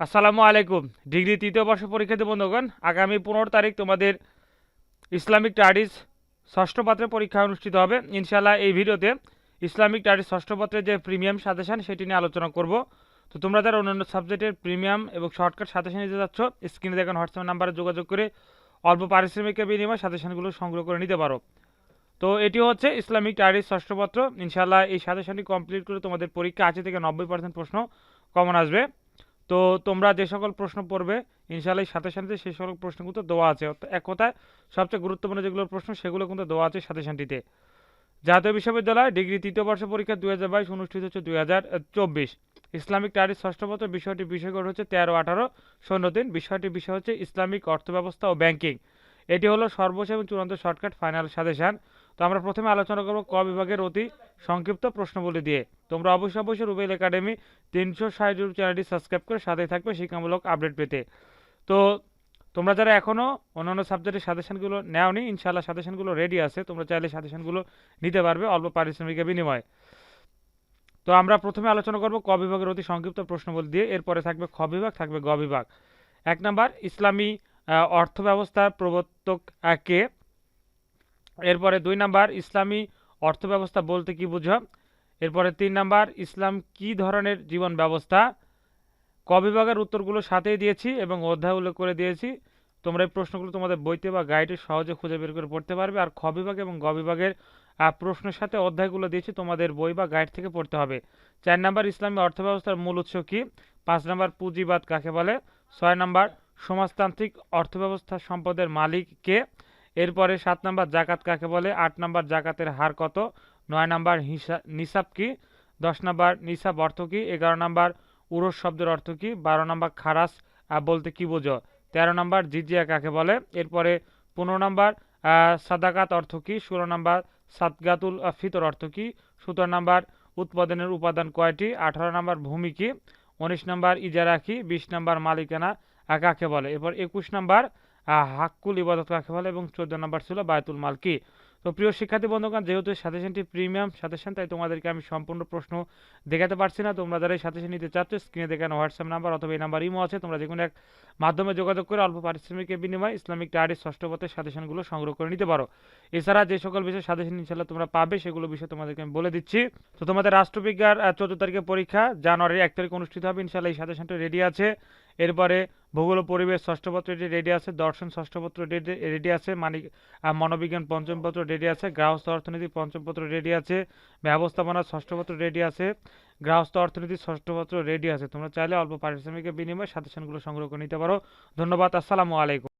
আসসালামু আলাইকুম। ডিগ্রি তৃতীয় বর্ষ পরীক্ষার্থী বন্ধুগণ, আগামী পনেরো তারিখ তোমাদের ইসলামিক স্টাডিজ ষষ্ঠ পত্রের পরীক্ষা অনুষ্ঠিত হবে। ইনশাল্লাহ এই ভিডিওতে ইসলামিক স্টাডিজ ষষ্ঠ পত্রের যে প্রিমিয়াম সাজেশন, সেটি নিয়ে আলোচনা করব। তো তোমরা যারা অন্যান্য সাবজেক্টের প্রিমিয়াম এবং শর্টকাট সাজেশন নিতে যাচ্ছ, স্ক্রিনে দেখেন হোয়াটসঅ্যাপ নাম্বারে যোগাযোগ করে অল্প পারিশ্রমিকের বিনিময়ে সাজেশনগুলো সংগ্রহ করে নিতে পারো। তো এটি হচ্ছে ইসলামিক স্টাডিজ ষষ্ঠ পত্র। ইনশাল্লাহ এই সাজেশনটি কমপ্লিট করে তোমাদের পরীক্ষা আশি থেকে নব্বই পার্সেন্ট প্রশ্ন কমন আসবে। তো তোমরা যে সকল প্রশ্ন পড়বে, ইনশাআল্লাহ সাথে সাথে সেই সকল প্রশ্ন কিন্তু দেওয়া আছে। অর্থাৎ এক কথায় সবচেয়ে গুরুত্বপূর্ণ যেগুলো প্রশ্ন, সেগুলো কিন্তু দেওয়া আছে সাথে সাথে জাতীয় বিশ্ববিদ্যালয় ডিগ্রি তৃতীয় বর্ষ পরীক্ষা দুই হাজার বাইশ অনুষ্ঠিত হচ্ছে দুই হাজার চব্বিশ। ইসলামিক স্টাডিজ ষষ্ঠ বছর বিষয়টি বিষয়গড় হচ্ছে তেরো আঠারো শূন্য তিন বিষয়টি বিষয় হচ্ছে ইসলামিক অর্থব্যবস্থা ও ব্যাংকিং। এটি হলো সর্বশেষ এবং চূড়ান্ত শর্টকাট ফাইনাল সাজেশন। তো আমরা প্রথমে আলোচনা করব ক বিভাগের অতি সংক্ষিপ্ত প্রশ্নগুলি দিয়ে। তোমরা অবশ্যই অবশ্যই রুবেল একাডেমি তিনশো ষাট ইউটিউব চ্যানেলটি সাবস্ক্রাইব করে সাথে থাকবে শিক্ষামূলক আপডেট পেতে। তো তোমরা যারা এখনও অন্যান্য সাবজেক্টের সাজেশনগুলো নেওনি, ইনশাআল্লাহ সাজেশনগুলো রেডি আছে। তোমরা চাইলে সাজেশনগুলো নিতে পারবে অল্প পারিশ্রমিকের বিনিময়ে। তো আমরা প্রথমে আলোচনা করব ক বিভাগের অতি সংক্ষিপ্ত প্রশ্নগুলি দিয়ে। এরপরে থাকবে খ বিভাগ, থাকবে গ বিভাগ। এক নাম্বার, ইসলামী অর্থ ব্যবস্থার প্রবর্তক কে এরপরে দুই নাম্বার ইসলামী অর্থ ব্যবস্থা বলতে কি বুঝো? এরপরে তিন নাম্বার ইসলাম কি ধরনের জীবন ব্যবস্থা? ক বিভাগের উত্তরগুলো সাথেই দিয়েছি এবং অধ্যায় উল্লেখ করে দিয়েছি। তোমরা এই প্রশ্নগুলো তোমাদের বইতে বা গাইডে সহজে খুঁজে বের করে পড়তে পারবে। আর খ এবং গ বিভাগের আহ, প্রশ্নের সাথে অধ্যায়গুলো দিয়েছি তোমাদের বই বা গাইড থেকে পড়তে হবে। চার নাম্বার ইসলামী অর্থব্যবস্থার মূল উৎস কি? পাঁচ নাম্বার পুঁজিবাদ কাকে বলে? ছয় নাম্বার সমাজতান্ত্রিক অর্থব্যবস্থা সম্পদের মালিক কে এরপরে সাত নাম্বার জাকাত কাকে বলে? আট নাম্বার জাকাতের হার কত? নয় নাম্বার নিসাব কি? দশ নাম্বার নিসাব অর্থ কি? এগারো নাম্বার উরস শব্দের অর্থ কি? বারো নাম্বার খারাস বলতে কি বোঝো? তেরো নাম্বার জিজিয়া কাকে বলে? এরপরে পনেরো নাম্বার সাদাকাত অর্থ কি? ষোলো নাম্বার সাদগাতুল ফিতর অর্থ কি? সতেরো নাম্বার উৎপাদনের উপাদান কয়টি? আঠারো নাম্বার ভূমি কি? উনিশ নাম্বার ইজারা কি? বিশ নাম্বার মালিকানা? কাকে বলে? এরপর একুশ নাম্বার হাক্কুল ইবাদত কাকে বলে? এবং চোদ্দ নাম্বার ছিল বায়তুল মাল কি তো প্রিয় শিক্ষার্থী বন্ধুগণ, যেহেতু সাজেশনটি প্রিমিয়াম সাজেশন, তাই তোমাদেরকে আমি সম্পূর্ণ প্রশ্ন দেখাতে পারছি না। তোমরা যারা এই সাজেশন নিতে চাচ্ছ, স্ক্রিনে দেখানো হোয়াটসঅ্যাপ নাম্বার অথবা এই নাম্বার ইমো আছে। তোমরা যে কোনো এক মাধ্যমে যোগাযোগ করে অল্প পারিশ্রমিকের বিনিময়ে ইসলামিক টায়ারের ষষ্ঠ পথের সাজেশনগুলো সংগ্রহ করে নিতে পারো। এছাড়া যে সকল বিষয়ে সাজেশন ইনশাল্লাহ তোমরা পাবে, সেগুলো বিষয়ে তোমাদেরকে আমি বলে দিচ্ছি। তো তোমাদের রাষ্ট্রবিজ্ঞান চোদ্দ তারিখে পরীক্ষা, জানুয়ারির এক তারিখ অনুষ্ঠিত হবে। ইনশাল্লাহ এই সাজেশনটা রেডি আছে। এরপরে ভূগোল পরিবেশ ষষ্ঠপত্রটি রেডি আছে, দর্শন ষষ্ঠপত্র রেডি আছে, মানিক মনোবিজ্ঞান পঞ্চম পত্র রেডি আছে গ্রাহস্থ অর্থনীতি পঞ্চম পত্র রেডি আছে, ব্যবস্থাপনা ষষ্ঠপত্র রেডি আছে গ্রাহস্থ অর্থনীতি ষষ্ঠপত্র রেডি আছে। তোমরা চাইলে অল্প পারিশ্রমিকের বিনিময়ে সাজেশনগুলো সংগ্রহ করে নিতে পারো। ধন্যবাদ, আসসালামু আলাইকুম।